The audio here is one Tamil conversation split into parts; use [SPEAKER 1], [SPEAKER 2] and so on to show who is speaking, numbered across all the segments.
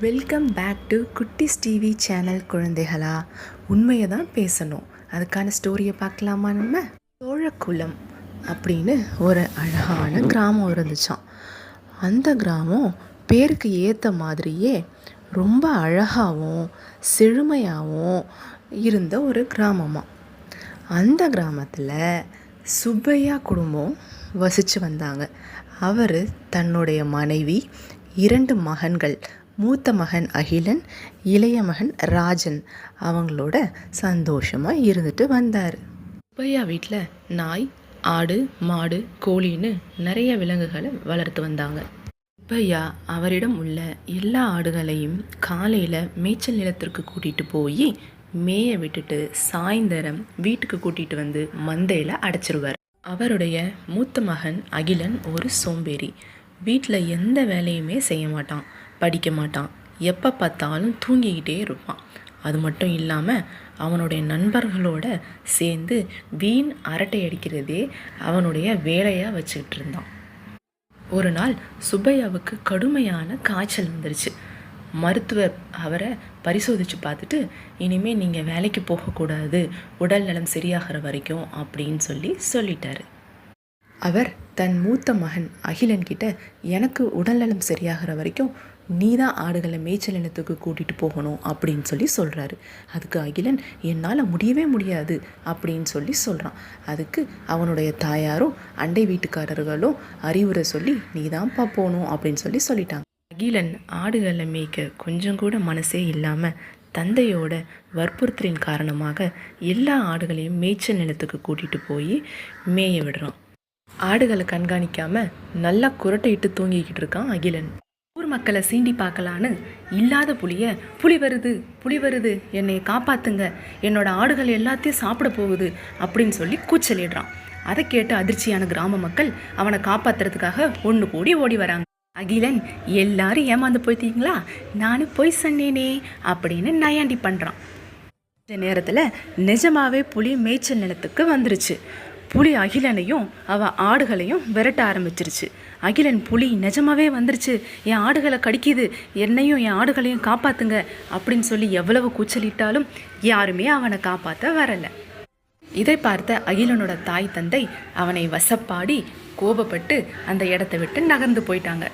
[SPEAKER 1] Welcome back to Kutties TV channel குழந்தைகளா. உண்மையை தான் பேசணும். அதுக்கான ஸ்டோரியை பார்க்கலாமா நம்ம? சோழக்குளம் அப்படின்னு ஒரு அழகான கிராமம் இருந்துச்சாம். அந்த கிராமம் பேருக்கு ஏற்ற மாதிரியே ரொம்ப அழகாகவும் செழுமையாகவும் இருந்த ஒரு கிராமமாக அந்த கிராமத்தில் சுப்பையா குடும்பம் வசித்து வந்தாங்க. அவர் தன்னுடைய மனைவி இரண்டு மகன்கள் மூத்த மகன் அகிலன் இளைய மகன் ராஜன் அவங்களோட சந்தோஷமாக இருந்துட்டு வந்தார். சுப்பையா வீட்டில் நாய் ஆடு மாடு கோழின்னு நிறைய விலங்குகளை வளர்த்து வந்தாங்க. சுப்பையா அவரிடம் உள்ள எல்லா ஆடுகளையும் காலையில் மேய்ச்சல் நிலத்திற்கு கூட்டிகிட்டு போய் மேய விட்டுட்டு சாயந்தரம் வீட்டுக்கு கூட்டிகிட்டு வந்து மந்தையில் அடைச்சிருவார். அவருடைய மூத்த மகன் அகிலன் ஒரு சோம்பேறி. வீட்டில் எந்த வேலையுமே செய்ய மாட்டான். படிக்க மாட்டான் எப்போ பார்த்தாலும் தூங்கிக்கிட்டே இருப்பான். அது மட்டும் இல்லாமல் அவனுடைய நண்பர்களோட சேர்ந்து வீண் அரட்டை அடிக்கிறதே அவனுடைய வேலையாக வச்சுக்கிட்டு இருந்தான். ஒரு நாள் சுப்பையாவுக்கு கடுமையான காய்ச்சல் வந்துருச்சு. மருத்துவர் அவரை பரிசோதித்து பார்த்துட்டு இனிமேல் நீங்கள் வேலைக்கு போகக்கூடாது. உடல் நலம் சரியாகிற வரைக்கும் அப்படின்னு சொல்லி சொல்லிட்டாரு. அவர் தன் மூத்த மகன் அகிலன் கிட்ட எனக்கு உடல்நலம் சரியாகிற வரைக்கும் நீ தான் ஆடுகளை மேய்ச்சல் நிலத்துக்கு கூட்டிகிட்டு போகணும் அப்படின்னு சொல்லி சொல்கிறாரு அதுக்கு அகிலன் என்னால் முடியவே முடியாது அப்படின்னு சொல்லி சொல்கிறான் அதுக்கு அவனுடைய தாயாரும் அண்டை வீட்டுக்காரர்களும் அறிவுரை சொல்லி நீ தான்ப்பா போகணும் அப்படின்னு சொல்லி சொல்லிட்டாங்க. அகிலன் ஆடுகளை மேய்க்க கொஞ்சம் கூட மனசே இல்லாமல் தந்தையோட வற்புறுத்தலின் காரணமாக எல்லா ஆடுகளையும் மேய்ச்சல் நிலத்துக்கு கூட்டிகிட்டு போய் மேய விடுறான். ஆடுகளை கண்காணிக்காமல் நல்லா குரட்டையிட்டு தூங்கிக்கிட்டு இருக்கான் அகிலன். ஊர் மக்களை சீண்டி பார்க்கலான்னு இல்லாத புளிய புலி வருது புலி வருது என்னை காப்பாத்துங்க. என்னோட ஆடுகள் எல்லாத்தையும் சாப்பிட போகுது அப்படின்னு சொல்லி கூச்சலிடுறான். அதை கேட்டு அதிர்ச்சியான கிராம மக்கள் அவனை காப்பாத்துறதுக்காக ஒன்று கூடி ஓடி வராங்க. அகிலன் எல்லாரும் ஏமாந்து போயிட்டீங்களா? நானும் போய் சொன்னேனே அப்படின்னு நயாண்டி பண்ணுறான் இந்த நேரத்தில் நிஜமாவே புலி மேய்ச்சல் நிலத்துக்கு வந்துருச்சு. புலி அகிலனையும் அவ ஆடுகளையும் விரட்ட ஆரம்பிச்சிருச்சு. அகிலன் புலி நிஜமாவே வந்துருச்சு. என் ஆடுகளை கடிக்குது. என்னையும் என் ஆடுகளையும் காப்பாத்துங்க அப்படின்னு சொல்லி எவ்வளவு கூச்சலிட்டாலும் யாருமே அவனை காப்பாற்ற வரலை. இதை பார்த்த அகிலனோட தாய் தந்தை அவனை வசப்பாடி கோபப்பட்டு அந்த இடத்த விட்டு நகர்ந்து போயிட்டாங்க.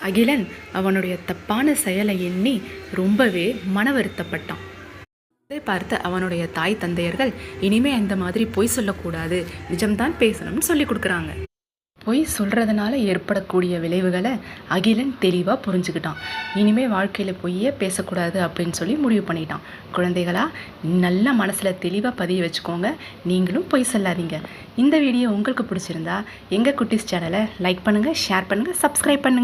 [SPEAKER 1] அகிலன் அவனுடைய தப்பான செயலை எண்ணி ரொம்பவே மன வருத்தப்பட்டான் இதை பார்த்த அவனுடைய தாய் தந்தையர்கள் இனிமே இந்த மாதிரி பொய் சொல்லக்கூடாது நிஜம்தான் பேசணும்னு சொல்லி கொடுக்குறாங்க. பொய் சொல்கிறதுனால ஏற்படக்கூடிய விளைவுகளை அகிலன் தெளிவாக புரிஞ்சுக்கிட்டான். இனிமே வாழ்க்கையில் பொய்யே பேசக்கூடாது அப்படின்னு சொல்லி முடிவு பண்ணிட்டான். குழந்தைகளா நல்ல மனசில் தெளிவாக பதிய வச்சுக்கோங்க. நீங்களும் பொய் சொல்லாதீங்க. இந்த வீடியோ உங்களுக்கு பிடிச்சிருந்தா எங்கள் குட்டிஸ் சேனலை லைக் பண்ணுங்கள் ஷேர் பண்ணுங்கள் சப்ஸ்கிரைப் பண்ணுங்கள்